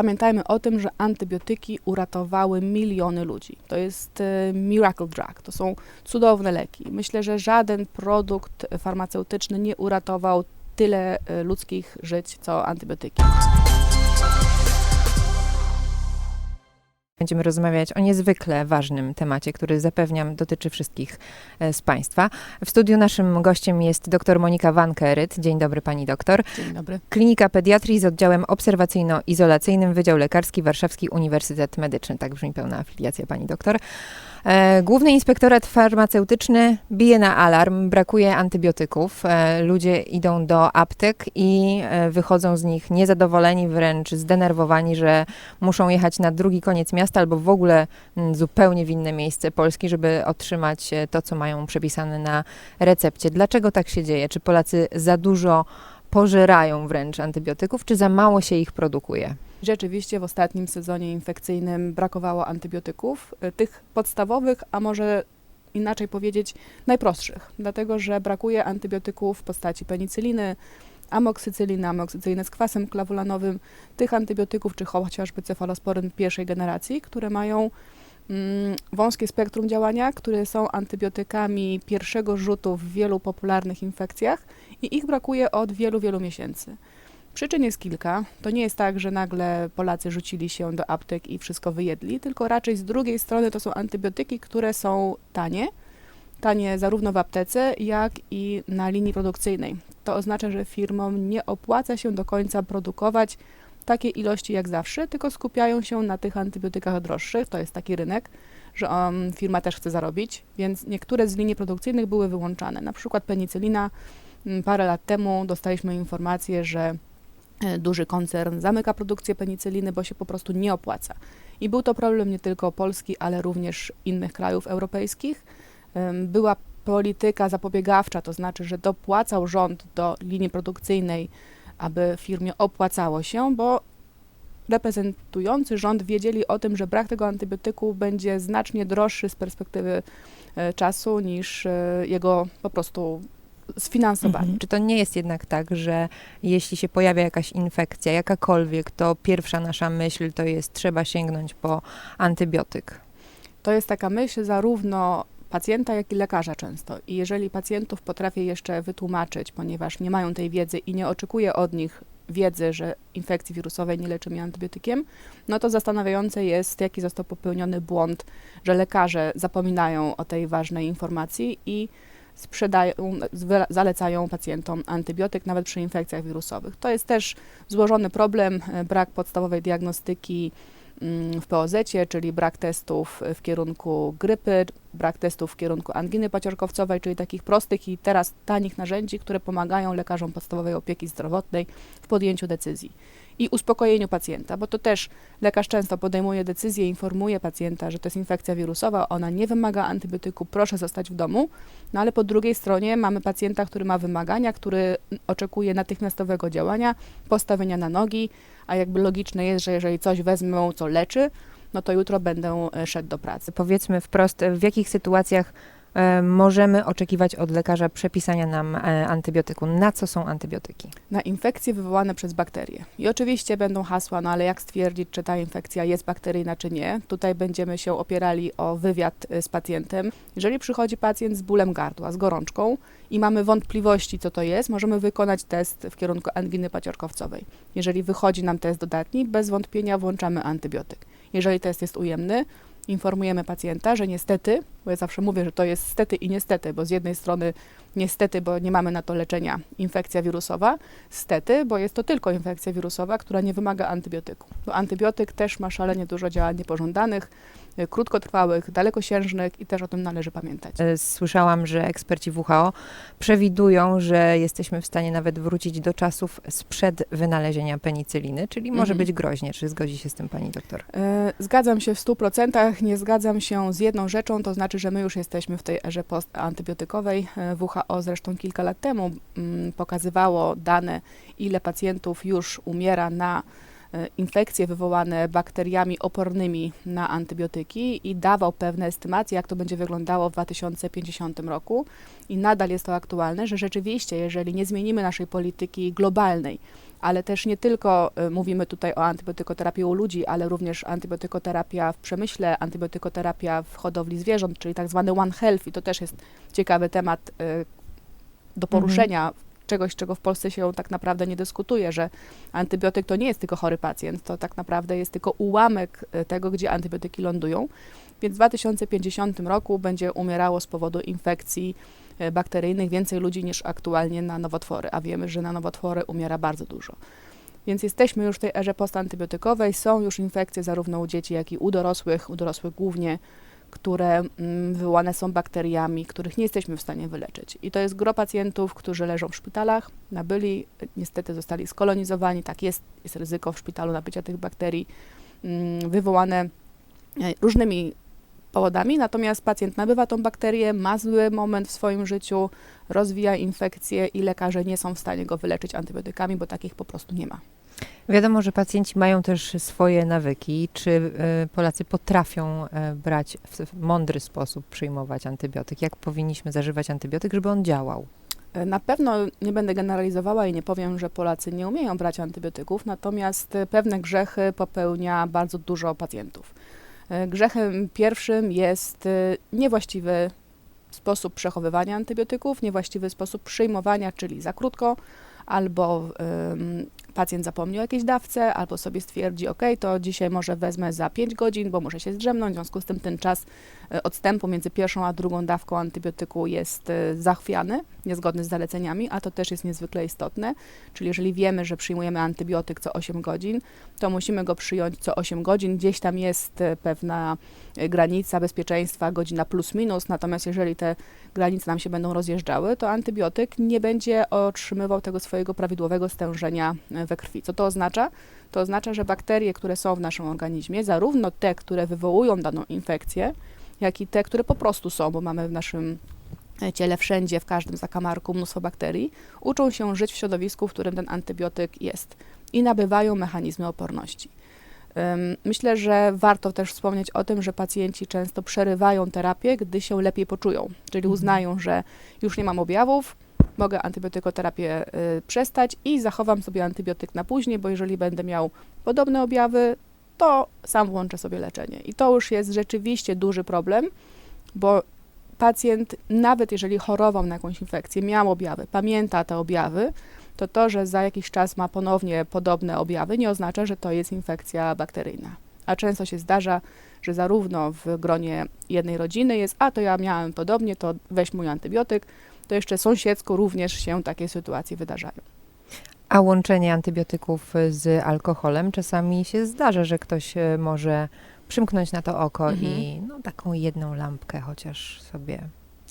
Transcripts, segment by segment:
Pamiętajmy o tym, że antybiotyki uratowały miliony ludzi. To jest e, miracle drug, to są cudowne leki. Myślę, że żaden produkt farmaceutyczny nie uratował tyle e, ludzkich żyć, co antybiotyki. Będziemy rozmawiać o niezwykle ważnym temacie, który zapewniam dotyczy wszystkich e, z Państwa. W studiu naszym gościem jest dr Monika Van Keryt. Dzień dobry Pani doktor. Dzień dobry. Klinika pediatrii z oddziałem obserwacyjno-izolacyjnym Wydział Lekarski Warszawski Uniwersytet Medyczny. Tak brzmi pełna afiliacja Pani doktor. E, Główny Inspektorat Farmaceutyczny bije na alarm, brakuje antybiotyków. E, Ludzie idą do aptek i e, wychodzą z nich niezadowoleni, wręcz zdenerwowani, że muszą jechać na drugi koniec miasta albo w ogóle mm, zupełnie w inne miejsce Polski, żeby otrzymać to, co mają przepisane na recepcie. Dlaczego tak się dzieje? Czy Polacy za dużo pożerają wręcz antybiotyków, czy za mało się ich produkuje? Rzeczywiście w ostatnim sezonie infekcyjnym brakowało antybiotyków, y, tych podstawowych, a może inaczej powiedzieć najprostszych, dlatego że brakuje antybiotyków w postaci penicyliny, amoksycyliny, amoksycyliny z kwasem klawulanowym, tych antybiotyków, czy chociażby cefalosporyn pierwszej generacji, które mają mm, wąskie spektrum działania, które są antybiotykami pierwszego rzutu w wielu popularnych infekcjach i ich brakuje od wielu, wielu miesięcy. Przyczyn jest kilka. To nie jest tak, że nagle Polacy rzucili się do aptek i wszystko wyjedli, tylko raczej z drugiej strony to są antybiotyki, które są tanie. Tanie zarówno w aptece, jak i na linii produkcyjnej. To oznacza, że firmom nie opłaca się do końca produkować takie ilości jak zawsze, tylko skupiają się na tych antybiotykach droższych. To jest taki rynek, że um, firma też chce zarobić, więc niektóre z linii produkcyjnych były wyłączane. Na przykład penicylina. m, Parę lat temu dostaliśmy informację, że duży koncern zamyka produkcję penicyliny, bo się po prostu nie opłaca. I był to problem nie tylko Polski, ale również innych krajów europejskich. Była polityka zapobiegawcza, to znaczy, że dopłacał rząd do linii produkcyjnej, aby firmie opłacało się, bo reprezentujący rząd wiedzieli o tym, że brak tego antybiotyku będzie znacznie droższy z perspektywy e, czasu niż e, jego po prostu sfinansowanie. Mhm. Czy to nie jest jednak tak, że jeśli się pojawia jakaś infekcja, jakakolwiek, to pierwsza nasza myśl to jest trzeba sięgnąć po antybiotyk? To jest taka myśl zarówno pacjenta, jak i lekarza często. I jeżeli pacjentów potrafię jeszcze wytłumaczyć, ponieważ nie mają tej wiedzy i nie oczekuję od nich wiedzy, że infekcji wirusowej nie leczymy antybiotykiem, no to zastanawiające jest, jaki został popełniony błąd, że lekarze zapominają o tej ważnej informacji i sprzedają, zalecają pacjentom antybiotyk nawet przy infekcjach wirusowych. To jest też złożony problem, e, brak podstawowej diagnostyki mm, w POZ, czyli brak testów w kierunku grypy, brak testów w kierunku anginy paciorkowcowej, czyli takich prostych i teraz tanich narzędzi, które pomagają lekarzom podstawowej opieki zdrowotnej w podjęciu decyzji i uspokojeniu pacjenta, bo to też lekarz często podejmuje decyzję, informuje pacjenta, że to jest infekcja wirusowa, ona nie wymaga antybiotyku, proszę zostać w domu, no ale po drugiej stronie mamy pacjenta, który ma wymagania, który oczekuje natychmiastowego działania, postawienia na nogi, a jakby logiczne jest, że jeżeli coś wezmą, co leczy, no to jutro będę e, szedł do pracy. Powiedzmy wprost, w jakich sytuacjach możemy oczekiwać od lekarza przepisania nam e, antybiotyku? Na co są antybiotyki? Na infekcje wywołane przez bakterie. I oczywiście będą hasła, no ale jak stwierdzić, czy ta infekcja jest bakteryjna, czy nie? Tutaj będziemy się opierali o wywiad y, z pacjentem. Jeżeli przychodzi pacjent z bólem gardła, z gorączką i mamy wątpliwości, co to jest, możemy wykonać test w kierunku anginy paciorkowcowej. Jeżeli wychodzi nam test dodatni, bez wątpienia włączamy antybiotyk. Jeżeli test jest ujemny, informujemy pacjenta, że niestety, bo ja zawsze mówię, że to jest stety i niestety, bo z jednej strony niestety, bo nie mamy na to leczenia, infekcja wirusowa, stety, bo jest to tylko infekcja wirusowa, która nie wymaga antybiotyku. Bo antybiotyk też ma szalenie dużo działań niepożądanych, y, krótkotrwałych, dalekosiężnych i też o tym należy pamiętać. E, Słyszałam, że eksperci WHO przewidują, że jesteśmy w stanie nawet wrócić do czasów sprzed wynalezienia penicyliny, czyli może Mhm. być groźnie. Czy zgodzi się z tym pani doktor? E, Zgadzam się w 100%, nie zgadzam się z jedną rzeczą, to znaczy, że my już jesteśmy w tej erze postantybiotykowej. E, WHO zresztą kilka lat temu mm, pokazywało dane, ile pacjentów już umiera na e, infekcje wywołane bakteriami opornymi na antybiotyki i dawał pewne estymacje, jak to będzie wyglądało w 2050 roku. I nadal jest to aktualne, że rzeczywiście, jeżeli nie zmienimy naszej polityki globalnej, ale też nie tylko y, mówimy tutaj o antybiotykoterapii u ludzi, ale również antybiotykoterapia w przemyśle, antybiotykoterapia w hodowli zwierząt, czyli tak zwany One Health i to też jest ciekawy temat y, do poruszenia, czegoś, czego w Polsce się tak naprawdę nie dyskutuje, że antybiotyk to nie jest tylko chory pacjent, to tak naprawdę jest tylko ułamek y, tego, gdzie antybiotyki lądują. Więc w 2050 roku będzie umierało z powodu infekcji bakteryjnych więcej ludzi niż aktualnie na nowotwory, a wiemy, że na nowotwory umiera bardzo dużo. Więc jesteśmy już w tej erze postantybiotykowej, są już infekcje zarówno u dzieci, jak i u dorosłych, u dorosłych głównie, które mm, wywołane są bakteriami, których nie jesteśmy w stanie wyleczyć. I to jest gro pacjentów, którzy leżą w szpitalach, nabyli, niestety zostali skolonizowani, tak jest, jest ryzyko w szpitalu nabycia tych bakterii, mm, wywołane e, różnymi powodami, natomiast pacjent nabywa tą bakterię, ma zły moment w swoim życiu, rozwija infekcję i lekarze nie są w stanie go wyleczyć antybiotykami, bo takich po prostu nie ma. Wiadomo, że pacjenci mają też swoje nawyki. Czy e, Polacy potrafią e, brać w mądry sposób przyjmować antybiotyk? Jak powinniśmy zażywać antybiotyk, żeby on działał? E, Na pewno nie będę generalizowała i nie powiem, że Polacy nie umieją brać antybiotyków, natomiast pewne grzechy popełnia bardzo dużo pacjentów. E, Grzechem pierwszym jest e, niewłaściwy sposób przechowywania antybiotyków, niewłaściwy sposób przyjmowania, czyli za krótko, albo pacjent zapomni o jakiejś dawce, albo sobie stwierdzi, ok, to dzisiaj może wezmę za 5 godzin, bo muszę się zdrzemnąć, w związku z tym ten czas e, odstępu między pierwszą a drugą dawką antybiotyku jest e, zachwiany, niezgodny z zaleceniami, a to też jest niezwykle istotne, czyli jeżeli wiemy, że przyjmujemy antybiotyk co 8 godzin, to musimy go przyjąć co 8 godzin, gdzieś tam jest e, pewna granica bezpieczeństwa, godzina plus minus, natomiast jeżeli te granice nam się będą rozjeżdżały, to antybiotyk nie będzie otrzymywał tego swojego prawidłowego stężenia we krwi. Co to oznacza? To oznacza, że bakterie, które są w naszym organizmie, zarówno te, które wywołują daną infekcję, jak i te, które po prostu są, bo mamy w naszym e, ciele wszędzie, w każdym zakamarku mnóstwo bakterii, uczą się żyć w środowisku, w którym ten antybiotyk jest i nabywają mechanizmy oporności. Myślę, że warto też wspomnieć o tym, że pacjenci często przerywają terapię, gdy się lepiej poczują, czyli Mhm. uznają, że już nie mam objawów, mogę antybiotykoterapię y, przestać i zachowam sobie antybiotyk na później, bo jeżeli będę miał podobne objawy, to sam włączę sobie leczenie. I to już jest rzeczywiście duży problem, bo pacjent, nawet jeżeli chorował na jakąś infekcję, miał objawy, pamięta te objawy, to to, że za jakiś czas ma ponownie podobne objawy, nie oznacza, że to jest infekcja bakteryjna. A często się zdarza, że zarówno w gronie jednej rodziny jest, a to ja miałem podobnie, to weź mój antybiotyk, to jeszcze sąsiedzko również się takie sytuacje wydarzają. A łączenie antybiotyków z alkoholem czasami się zdarza, że ktoś e, może przymknąć na to oko Mhm. i no, taką jedną lampkę chociaż sobie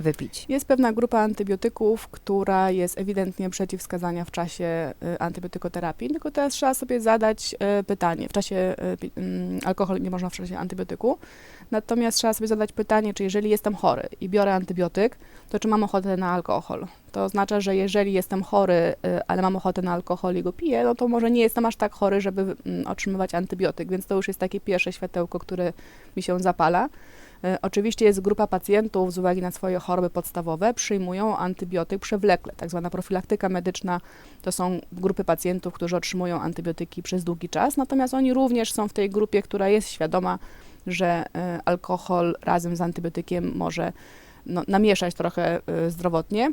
wypić. Jest pewna grupa antybiotyków, która jest ewidentnie przeciwwskazania w czasie y, antybiotykoterapii, tylko teraz trzeba sobie zadać y, pytanie. W czasie y, mm, alkohol nie można w czasie antybiotyku, natomiast trzeba sobie zadać pytanie, czy jeżeli jestem chory i biorę antybiotyk, to czy mam ochotę na alkohol. To oznacza, że jeżeli jestem chory, ale mam ochotę na alkohol i go piję, no to może nie jestem aż tak chory, żeby mm, otrzymywać antybiotyk, więc to już jest takie pierwsze światełko, które mi się zapala. E, Oczywiście jest grupa pacjentów z uwagi na swoje choroby podstawowe, przyjmują antybiotyk przewlekle. Tak zwana profilaktyka medyczna to są grupy pacjentów, którzy otrzymują antybiotyki przez długi czas, natomiast oni również są w tej grupie, która jest świadoma, że e, alkohol razem z antybiotykiem może no, namieszać trochę e, zdrowotnie.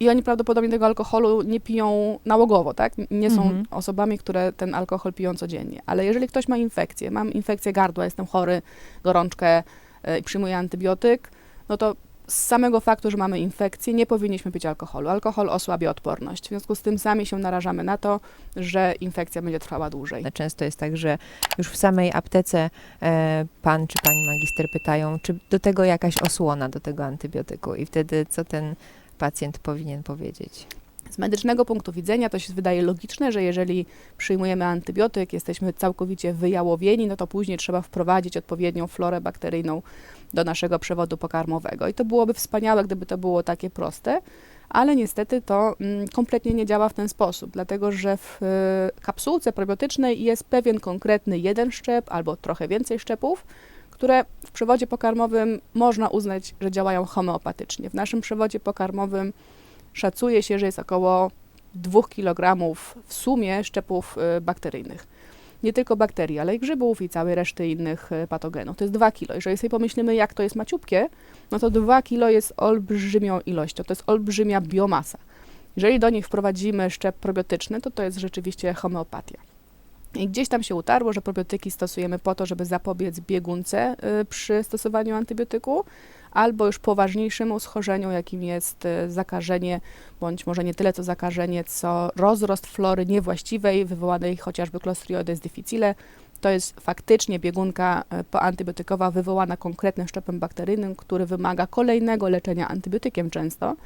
I oni prawdopodobnie tego alkoholu nie piją nałogowo, tak? Nie są Mhm. osobami, które ten alkohol piją codziennie. Ale jeżeli ktoś ma infekcję, mam infekcję gardła, jestem chory, gorączkę e, i przyjmuję antybiotyk, no to z samego faktu, że mamy infekcję, nie powinniśmy pić alkoholu. Alkohol osłabia odporność. W związku z tym sami się narażamy na to, że infekcja będzie trwała dłużej. Często jest tak, że już w samej aptece e, pan czy pani magister pytają, czy do tego jakaś osłona do tego antybiotyku i wtedy co ten pacjent powinien powiedzieć? Z medycznego punktu widzenia to się wydaje logiczne, że jeżeli przyjmujemy antybiotyk, jesteśmy całkowicie wyjałowieni, no to później trzeba wprowadzić odpowiednią florę bakteryjną do naszego przewodu pokarmowego. I to byłoby wspaniałe, gdyby to było takie proste, ale niestety to mm, kompletnie nie działa w ten sposób, dlatego że w y, kapsułce probiotycznej jest pewien konkretny jeden szczep albo trochę więcej szczepów, które w przewodzie pokarmowym można uznać, że działają homeopatycznie. W naszym przewodzie pokarmowym szacuje się, że jest około 2 kg w sumie szczepów y, bakteryjnych. Nie tylko bakterii, ale i grzybów i całej reszty innych y, patogenów. To jest 2 kg. Jeżeli sobie pomyślimy, jak to jest maciupkie, no to 2 kg jest olbrzymią ilością, to jest olbrzymia biomasa. Jeżeli do niej wprowadzimy szczep probiotyczny, to to jest rzeczywiście homeopatia. I gdzieś tam się utarło, że probiotyki stosujemy po to, żeby zapobiec biegunce y, przy stosowaniu antybiotyku, albo już poważniejszemu schorzeniu, jakim jest y, zakażenie, bądź może nie tyle co zakażenie, co rozrost flory niewłaściwej, wywołanej chociażby Clostridium difficile. To jest faktycznie biegunka y, poantybiotykowa wywołana konkretnym szczepem bakteryjnym, który wymaga kolejnego leczenia antybiotykiem często.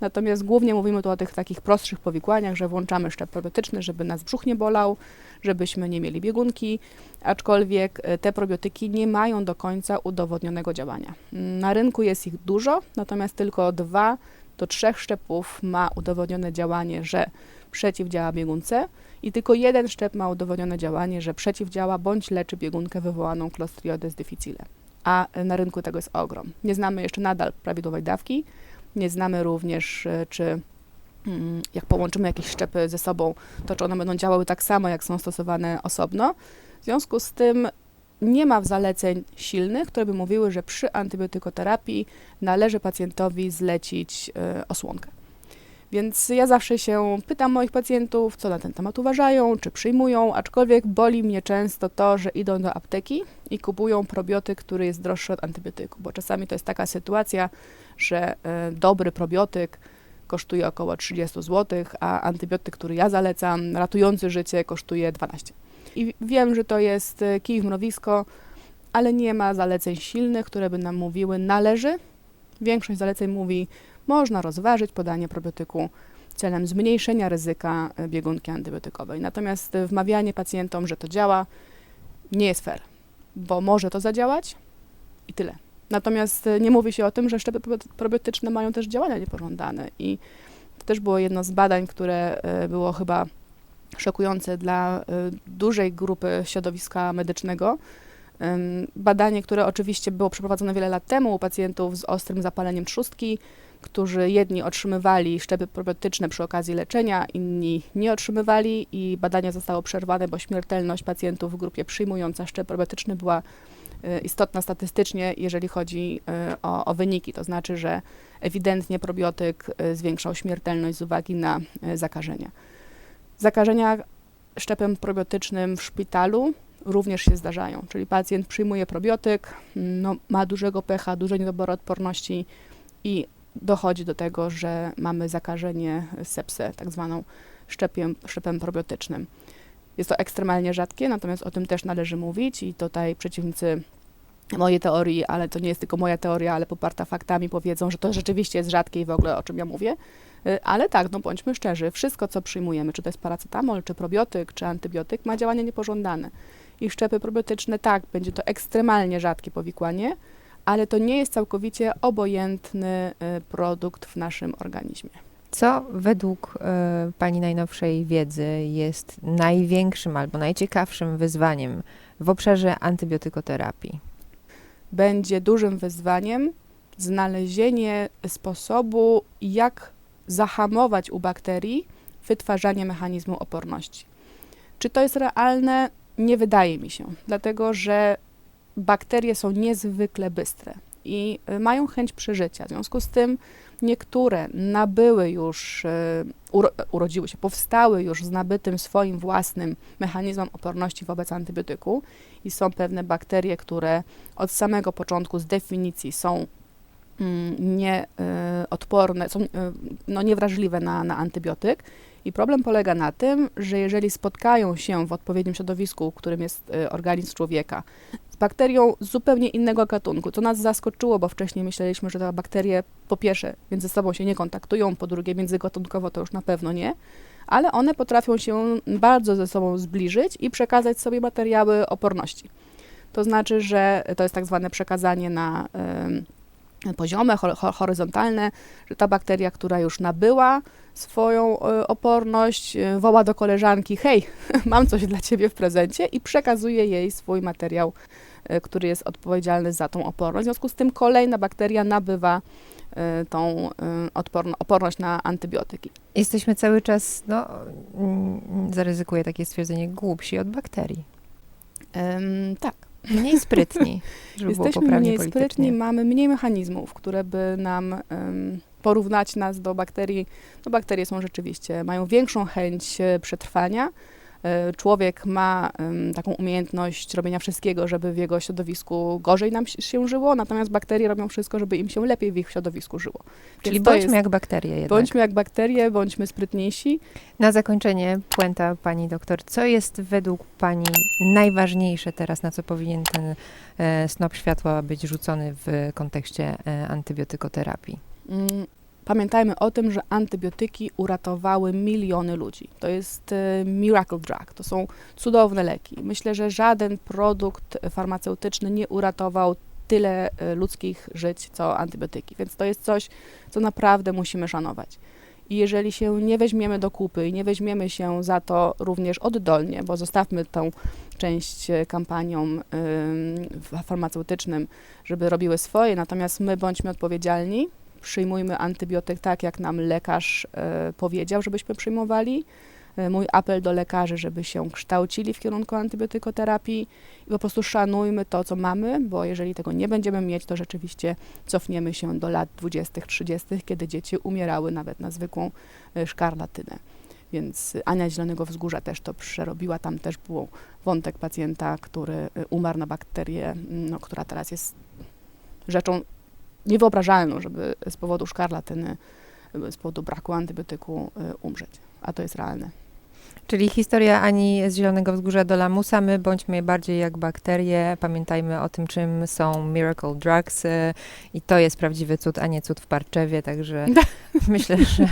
Natomiast głównie mówimy tu o tych takich prostszych powikłaniach, że włączamy szczep probiotyczny, żeby nas brzuch nie bolał, żebyśmy nie mieli biegunki, aczkolwiek e, te probiotyki nie mają do końca udowodnionego działania. Mm, Na rynku jest ich dużo, natomiast tylko dwa do trzech szczepów ma udowodnione działanie, że przeciwdziała biegunce i tylko jeden szczep ma udowodnione działanie, że przeciwdziała bądź leczy biegunkę wywołaną Clostridioides difficile. A e, na rynku tego jest ogrom. Nie znamy jeszcze nadal prawidłowej dawki, nie znamy również, e, czy mm, jak połączymy jakieś szczepy ze sobą, to czy one będą działały tak samo, jak są stosowane osobno. W związku z tym nie ma zaleceń silnych, które by mówiły, że przy antybiotykoterapii należy pacjentowi zlecić y, osłonkę. Więc ja zawsze się pytam moich pacjentów, co na ten temat uważają, czy przyjmują, aczkolwiek boli mnie często to, że idą do apteki i kupują probiotyk, który jest droższy od antybiotyku, bo czasami to jest taka sytuacja, że y, dobry probiotyk kosztuje około 30 zł, a antybiotyk, który ja zalecam, ratujący życie, kosztuje 12. I wiem, że to jest e, kij w mrowisko, ale nie ma zaleceń silnych, które by nam mówiły należy. Większość zaleceń mówi, można rozważyć podanie probiotyku celem zmniejszenia ryzyka e, biegunki antybiotykowej. Natomiast e, wmawianie pacjentom, że to działa, nie jest fair, bo może to zadziałać i tyle. Natomiast e, nie mówi się o tym, że szczepy probi- probiotyczne mają też działania niepożądane i to też było jedno z badań, które było chyba szokujące dla dużej grupy środowiska medycznego. Badanie, które oczywiście było przeprowadzone wiele lat temu u pacjentów z ostrym zapaleniem trzustki, którzy jedni otrzymywali szczepy probiotyczne przy okazji leczenia, inni nie otrzymywali i badanie zostało przerwane, bo śmiertelność pacjentów w grupie przyjmująca szczep probiotyczny była y, istotna statystycznie, jeżeli chodzi y, o, o wyniki. To znaczy, że ewidentnie probiotyk y, zwiększał śmiertelność z uwagi na zakażenia. Zakażenia szczepem probiotycznym w szpitalu również się zdarzają, czyli pacjent przyjmuje probiotyk, no, ma dużego pH, duże niedobory odporności i dochodzi do tego, że mamy zakażenie sepsę, tak zwaną szczepiem, szczepem probiotycznym. Jest to ekstremalnie rzadkie, natomiast o tym też należy mówić i tutaj przeciwnicy mojej teorii, ale to nie jest tylko moja teoria, ale poparta faktami, powiedzą, że to rzeczywiście jest rzadkie i w ogóle o czym ja mówię. Y, Ale tak, no bądźmy szczerzy, wszystko co przyjmujemy, czy to jest paracetamol, czy probiotyk, czy antybiotyk, ma działanie niepożądane. I szczepy probiotyczne, tak, będzie to ekstremalnie rzadkie powikłanie, ale to nie jest całkowicie obojętny y, produkt w naszym organizmie. Co według e, Pani najnowszej wiedzy jest największym albo najciekawszym wyzwaniem w obszarze antybiotykoterapii? będzie dużym wyzwaniem znalezienie sposobu, jak zahamować u bakterii wytwarzanie mechanizmu oporności. Czy to jest realne? Nie wydaje mi się, dlatego że bakterie są niezwykle bystre i y, mają chęć przeżycia. W związku z tym niektóre nabyły już, y, uro, urodziły się, powstały już z nabytym swoim własnym mechanizmem oporności wobec antybiotyku i są pewne bakterie, które od samego początku z definicji są mm, nieodporne, są y, no, niewrażliwe na, na antybiotyk. I problem polega na tym, że jeżeli spotkają się w odpowiednim środowisku, którym jest y, organizm człowieka, z bakterią zupełnie innego gatunku, co nas zaskoczyło, bo wcześniej myśleliśmy, że te bakterie po pierwsze między sobą się nie kontaktują, po drugie międzygatunkowo to już na pewno nie, ale one potrafią się bardzo ze sobą zbliżyć i przekazać sobie materiały oporności. To znaczy, że to jest tak zwane przekazanie na ym, poziome, ho- ho- horyzontalne, że ta bakteria, która już nabyła swoją y, oporność, y, woła do koleżanki: Hej, mam coś dla ciebie w prezencie, i przekazuje jej swój materiał, y, który jest odpowiedzialny za tą oporność. W związku z tym kolejna bakteria nabywa tą odporno, oporność na antybiotyki. Jesteśmy cały czas, no, mm, zaryzykuję takie stwierdzenie, głupsi od bakterii. Ym, tak. Mniej sprytni, żeby było Jesteśmy poprawnie mniej politycznie. sprytni, mamy mniej mechanizmów, które by nam ym, porównać nas do bakterii. No bakterie są rzeczywiście, mają większą chęć e, przetrwania. E, Człowiek ma taką umiejętność robienia wszystkiego, żeby w jego środowisku gorzej nam się- żyło, natomiast bakterie robią wszystko, żeby im się lepiej w ich środowisku żyło. Czyli Więc bądźmy jest- jak bakterie jednak. Bądźmy jak bakterie, bądźmy sprytniejsi. Na zakończenie puenta pani doktor. Co jest według pani najważniejsze teraz, na co powinien ten e, snop światła być rzucony w kontekście e, antybiotykoterapii? Pamiętajmy o tym, że antybiotyki uratowały miliony ludzi. To jest e, miracle drug, to są cudowne leki. Myślę, że żaden produkt farmaceutyczny nie uratował tyle e, ludzkich żyć, co antybiotyki. Więc to jest coś, co naprawdę musimy szanować. I jeżeli się nie weźmiemy do kupy i nie weźmiemy się za to również oddolnie, bo zostawmy tą część e, kampaniom farmaceutycznym, żeby robiły swoje, natomiast my bądźmy odpowiedzialni, przyjmujmy antybiotyk tak, jak nam lekarz e, powiedział, żebyśmy przyjmowali. E, Mój apel do lekarzy, żeby się kształcili w kierunku antybiotykoterapii i po prostu szanujmy to, co mamy, bo jeżeli tego nie będziemy mieć, to rzeczywiście cofniemy się do lat 20., 30., kiedy dzieci umierały nawet na zwykłą e, szkarlatynę. Więc Ania Zielonego Wzgórza też to przerobiła. Tam też był wątek pacjenta, który umarł na bakterię, no, która teraz jest rzeczą niewyobrażalną, żeby z powodu szkarlatyny, z powodu braku antybiotyku y, umrzeć. A to jest realne. Czyli historia Ani z Zielonego Wzgórza do Lamusa. My bądźmy bardziej jak bakterie. Pamiętajmy o tym, czym są miracle drugs e, i to jest prawdziwy cud, a nie cud w Parczewie. Także myślę, że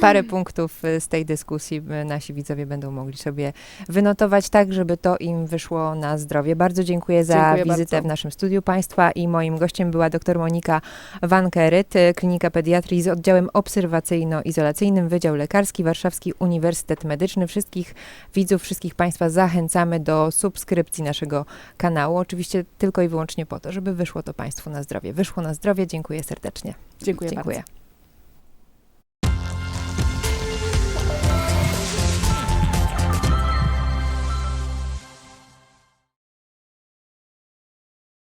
parę punktów e, z tej dyskusji e, nasi widzowie będą mogli sobie wynotować tak, żeby to im wyszło na zdrowie. Bardzo dziękuję za Dziękuję wizytę bardzo. w naszym studiu Państwa i moim gościem była dr Monika Wankeryt, Klinika Pediatrii z oddziałem obserwacyjno-izolacyjnym, Wydział Lekarski, Warszawski Uniwersytet Medyczny. Wszystkich widzów, wszystkich Państwa zachęcamy do subskrypcji naszego kanału. Oczywiście tylko i wyłącznie po to, żeby wyszło to Państwu na zdrowie. Wyszło na zdrowie. Dziękuję serdecznie. Dziękuję, Dziękuję. bardzo.